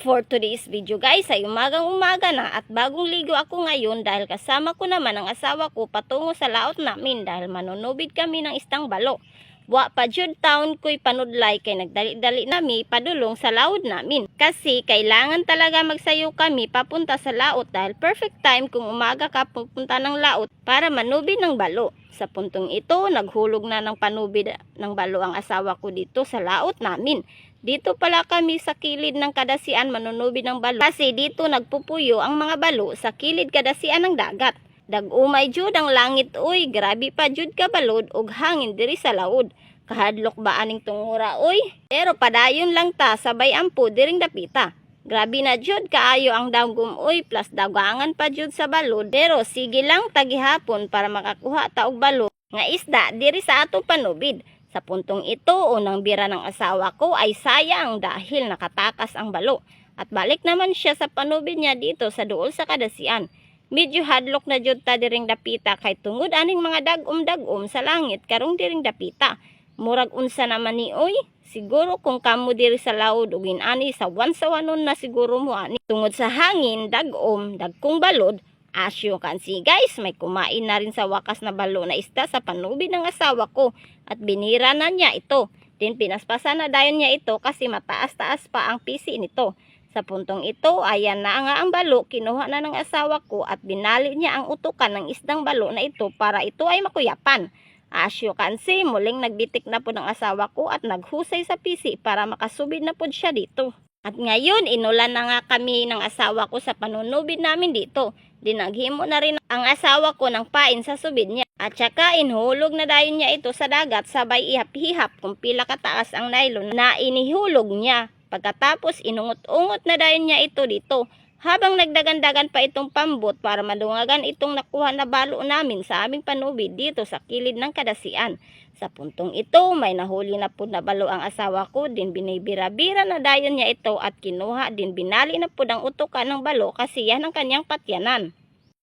For today's video guys ay umagang umaga na at bagong ligo ako ngayon dahil kasama ko naman ang asawa ko patungo sa laot namin dahil manunubid kami ng istang balo. Wa pa jud taon ko'y panudlay kay nagdali-dali nami padulong sa laod namin. Kasi kailangan talaga magsayo kami papunta sa laot dahil perfect time kung umaga ka pupunta ng laot para manubid ng balo. Sa puntong ito, naghulog na ng panubid ng balo ang asawa ko dito sa laot namin. Dito pala kami sa kilid ng kadasian manunubid ng balo kasi dito nagpupuyo ang mga balo sa kilid kadasian ng dagat. Dag-umay jud ang langit uy, grabe pa jud ka balod ug hangin diri sa laod. Kahadlok ba aning tungura uy? Pero padayon lang ta sabay ampo diring dapita. Grabe na jud kaayo ang dagom uy plus dagangan pa jud sa balod. Pero sige lang tagihapon para makakuha ta og balo nga isda diri sa atong panubid. Sa puntong ito, unang bira ng asawa ko ay sayang dahil nakatakas ang balo. At balik naman siya sa panubid niya dito sa duol sa kadasian. Medyo hadlok na jud ta diring dapita kay tungod aning mga dagom-dagom sa langit karong diring dapita. Murag unsa naman ni oy? Siguro kung kamo diri sa laod ug ani sa wansawanon na siguro mo ani. Tungod sa hangin, dagom, dagkong balod, asyo kansi guys, may kumain na rin sa wakas na balo na isda sa panubid ng asawa ko at binira na niya ito. Din pinaspasan na dayon niya ito kasi mataas-taas pa ang pisi nito. Sa puntong ito, ayan na nga ang balo, kinuha na ng asawa ko at binali niya ang utukan ng isdang balo na ito para ito ay makuyapan. Asyo kansi, muling nagbitik na po ng asawa ko at naghusay sa pisi para makasubid na po siya dito. At ngayon, inulan na nga kami ng asawa ko sa panunubid namin dito. Dinaghimo na rin ang asawa ko ng pain sa subid niya. At saka inhulog na dayon niya ito sa dagat sabay ihap-hihap kung pila kataas ang nylon na inihulog niya. Pagkatapos inungot-ungot na dayon niya ito dito. Habang nagdagan-dagan pa itong pambot para madungagan itong nakuha na balo namin sa aming panubid dito sa kilid ng kadasian. Sa puntong ito, may nahuli na po na balo ang asawa ko, din binibira-bira na dayon niya ito at kinuha din binali na po ng utukan ng balo kasi yan ang kanyang patyanan.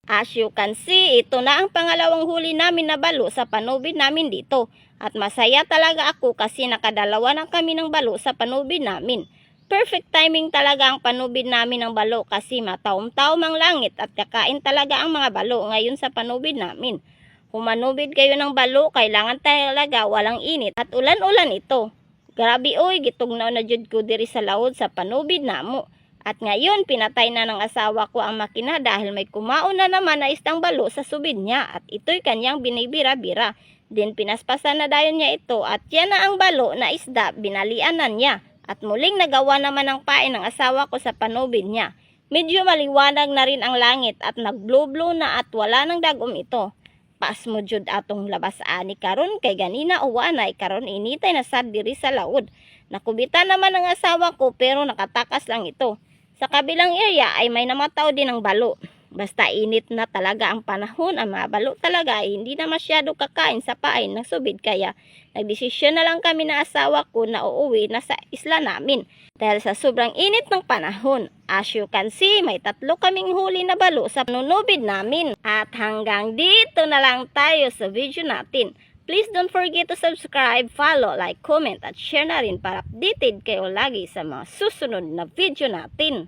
As you can see, ito na ang pangalawang huli namin na balo sa panubid namin dito. At masaya talaga ako kasi nakadalawa na kami ng balo sa panubid namin. Perfect timing talaga ang panubid namin ng balo kasi mataom-taom ang langit at kakain talaga ang mga balo ngayon sa panubid namin. Kung manubid kayo ng balo, kailangan talaga walang init at ulan-ulan ito. Grabe oy, gitugnaw na jud ko diri sa laod sa panubid namo. At ngayon, pinatay na ng asawa ko ang makina dahil may kumaon na naman na istang balo sa subid niya at ito'y kanyang binibira-bira. Din pinaspasan na dayon niya ito at yan na ang balo na isda binalian na niya. At muling nagawa naman ng pain ng asawa ko sa panubid niya. Medyo maliwanag na rin ang langit at nag-blue-blue na at wala nang dagom ito. Pas mo jud atong labas ani karon kay ganina o wanay karon initay na sad diri sa laod. Nakubitan naman ang asawa ko pero nakatakas lang ito. Sa kabilang area ay may namataw din ng balo. Basta init na talaga ang panahon, ang mga balo talaga ay hindi na masyado kakain sa pain ng subid kaya nagdesisyon na lang kami na asawa ko na uuwi na sa isla namin. Dahil sa sobrang init ng panahon, as you can see, may tatlo kaming huli na balo sa nunubid namin. At hanggang dito na lang tayo sa video natin. Please don't forget to subscribe, follow, like, comment at share na rin para updated kayo lagi sa mga susunod na video natin.